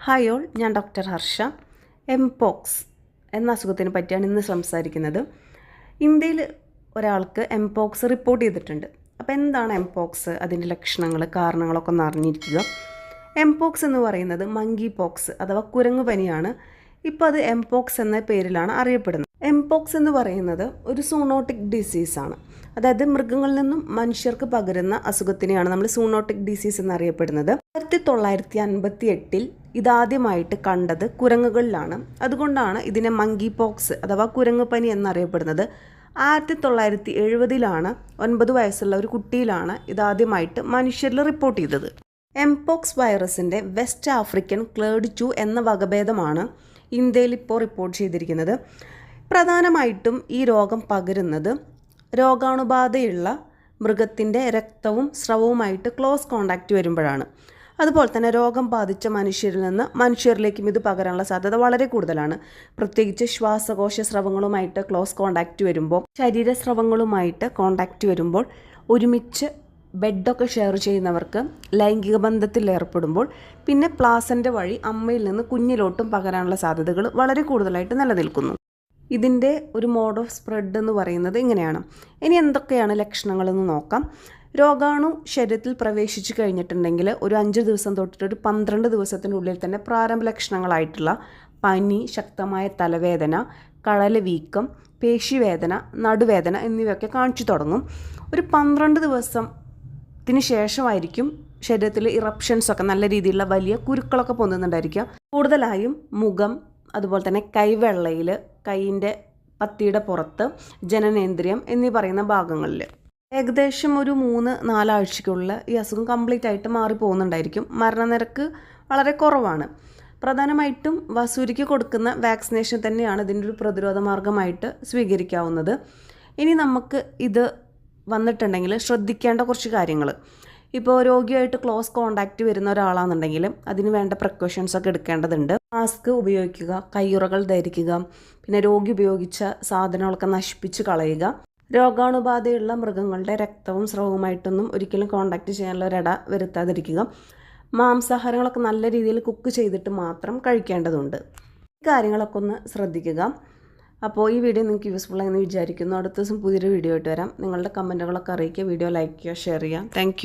Hi all ഞാൻ doctor Harsha. Mpox എന്ന അസുഖത്തിനെ പറ്റിയാണ് ഇന്ന് സംസാരിക്കുന്നത്. ഇന്ത്യയിൽ ഒരാൾക്ക് എംപോക്സ് റിപ്പോർട്ട് ചെയ്തിട്ടുണ്ട്. അപ്പോൾ എന്താണ് എംപോക്സ് അതിന്റെ ലക്ഷണങ്ങൾ കാരണങ്ങളൊക്കെ ഒന്ന് അറിഞ്ഞിരിക്കുക. എംപോക്സ് എന്ന് പറയുന്നത് മങ്കി പോക്സ് അഥവാ കുരങ്ങു പനിയാണ്. ഇപ്പോൾ അത് എംപോക്സ് എന്ന പേരിലാണ് അറിയപ്പെടുന്നത്. എംപോക്സ് എന്ന് പറയുന്നത് ഒരു സൂണോട്ടിക് ഡിസീസാണ് അതായത് മൃഗങ്ങളിൽ നിന്നും മനുഷ്യർക്ക് പകരുന്ന അസുഖത്തിനെയാണ് നമ്മൾ സൂണോട്ടിക് ഡിസീസ് എന്നറിയപ്പെടുന്നത്. ആയിരത്തി തൊള്ളായിരത്തി അൻപത്തി എട്ടിൽ ഇതാദ്യമായിട്ട് കണ്ടത് കുരങ്ങുകളിലാണ്. അതുകൊണ്ടാണ് ഇതിനെ മങ്കി പോക്സ് അഥവാ കുരങ്ങുപനി എന്നറിയപ്പെടുന്നത്. ആയിരത്തി തൊള്ളായിരത്തി എഴുപതിലാണ് ഒൻപത് വയസ്സുള്ള ഒരു കുട്ടിയിലാണ് ഇതാദ്യമായിട്ട് മനുഷ്യരിൽ റിപ്പോർട്ട് ചെയ്തത്. എംപോക്സ് വൈറസിന്റെ വെസ്റ്റ് ആഫ്രിക്കൻ ക്ലേഡ് ചു എന്ന വകഭേദമാണ് ഇന്ത്യയിൽ ഇപ്പോൾ റിപ്പോർട്ട് ചെയ്തിരിക്കുന്നത്. പ്രധാനമായിട്ടും ഈ രോഗം പകരുന്നത് രോഗാണുബാധയുള്ള മൃഗത്തിന്റെ രക്തവും സ്രവവുമായിട്ട് ക്ലോസ് കോണ്ടാക്റ്റ് വരുമ്പോഴാണ്. അതുപോലെ തന്നെ രോഗം ബാധിച്ച മനുഷ്യരിൽ നിന്ന് മനുഷ്യരിലേക്കും ഇത് പകരാനുള്ള സാധ്യത വളരെ കൂടുതലാണ്. പ്രത്യേകിച്ച് ശ്വാസകോശ സ്രവങ്ങളുമായിട്ട് ക്ലോസ് കോണ്ടാക്റ്റ് വരുമ്പോൾ ശരീര ശരീരസ്രവങ്ങളുമായിട്ട് കോണ്ടാക്റ്റ് വരുമ്പോൾ ഒരുമിച്ച് ബെഡൊക്കെ ഷെയർ ചെയ്യുന്നവർക്ക് ലൈംഗിക ബന്ധത്തിൽ ഏർപ്പെടുമ്പോൾ പിന്നെ പ്ലാസന്റെ വഴി അമ്മയിൽ നിന്ന് കുഞ്ഞിലോട്ടും പകരാനുള്ള സാധ്യതകൾ വളരെ കൂടുതലായിട്ട് നിലനിൽക്കുന്നു. ഇതിന്റെ ഒരു മോഡ് ഓഫ് സ്പ്രെഡ് എന്ന് പറയുന്നത് ഇങ്ങനെയാണ്. ഇനി എന്തൊക്കെയാണ് ലക്ഷണങ്ങളെന്ന് നോക്കാം. രോഗാണു ശരീരത്തിൽ പ്രവേശിച്ചു കഴിഞ്ഞിട്ടുണ്ടെങ്കിൽ ഒരു അഞ്ച് ദിവസം തൊട്ടിട്ട് ഒരു പന്ത്രണ്ട് ദിവസത്തിനുള്ളിൽ തന്നെ പ്രാരംഭ ലക്ഷണങ്ങളായിട്ടുള്ള പനി ശക്തമായ തലവേദന കളല വീക്കം പേശിവേദന നടുവേദന എന്നിവയൊക്കെ കാണിച്ചു തുടങ്ങും. ഒരു പന്ത്രണ്ട് ദിവസത്തിന് ശേഷമായിരിക്കും ശരീരത്തിൽ ഇറപ്ഷൻസ് ഒക്കെ നല്ല രീതിയിലുള്ള വലിയ കുരുക്കളൊക്കെ പൊന്നുന്നുണ്ടായിരിക്കുക കൂടുതലായും മുഖം അതുപോലെ തന്നെ കൈവെള്ളയിൽ കൈയിന്റെ പത്തിയുടെ പുറത്ത് ജനനേന്ദ്രിയം എന്നീ പറയുന്ന ഭാഗങ്ങളിൽ. ഏകദേശം ഒരു മൂന്ന് നാലാഴ്ചയ്ക്കുള്ളിൽ ഈ അസുഖം കംപ്ലീറ്റ് ആയിട്ട് മാറി പോകുന്നുണ്ടായിരിക്കും. മരണനിരക്ക് വളരെ കുറവാണ്. പ്രധാനമായിട്ടും വസൂരിക്ക് കൊടുക്കുന്ന വാക്സിനേഷൻ തന്നെയാണ് ഇതിന്റെ ഒരു പ്രതിരോധ മാർഗമായിട്ട് സ്വീകരിക്കാവുന്നത്. ഇനി നമുക്ക് ഇത് വന്നിട്ടുണ്ടെങ്കിൽ ശ്രദ്ധിക്കേണ്ട കുറച്ച് കാര്യങ്ങൾ. ഇപ്പോൾ രോഗിയായിട്ട് ക്ലോസ് കോണ്ടാക്റ്റ് വരുന്ന ഒരാളാണെന്നുണ്ടെങ്കിൽ അതിന് വേണ്ട പ്രിക്കോഷൻസ് ഒക്കെ എടുക്കേണ്ടതുണ്ട്. മാസ്ക് ഉപയോഗിക്കുക കയ്യുറകൾ ധരിക്കുക പിന്നെ രോഗി ഉപയോഗിച്ച സാധനങ്ങളൊക്കെ നശിപ്പിച്ച് കളയുക. രോഗാണുബാധയുള്ള മൃഗങ്ങളുടെ രക്തവും സ്രവവുമായിട്ടൊന്നും ഒരിക്കലും കോണ്ടാക്ട് ചെയ്യാനുള്ള ഒരിട വരുത്താതിരിക്കുക. മാംസാഹാരങ്ങളൊക്കെ നല്ല രീതിയിൽ കുക്ക് ചെയ്തിട്ട് മാത്രം കഴിക്കേണ്ടതുണ്ട്. ഈ കാര്യങ്ങളൊക്കെ ഒന്ന് ശ്രദ്ധിക്കുക. അപ്പോൾ ഈ വീഡിയോ നിങ്ങൾക്ക് യൂസ്ഫുൾ ആയെന്ന് വിചാരിക്കുന്നു. അടുത്ത ദിവസം പുതിയൊരു വീഡിയോ ആയിട്ട് വരാം. നിങ്ങളുടെ കമന്റുകളൊക്കെ അറിയിക്കുക. വീഡിയോ ലൈക്ക് ചെയ്യുക ഷെയർ ചെയ്യുക. താങ്ക്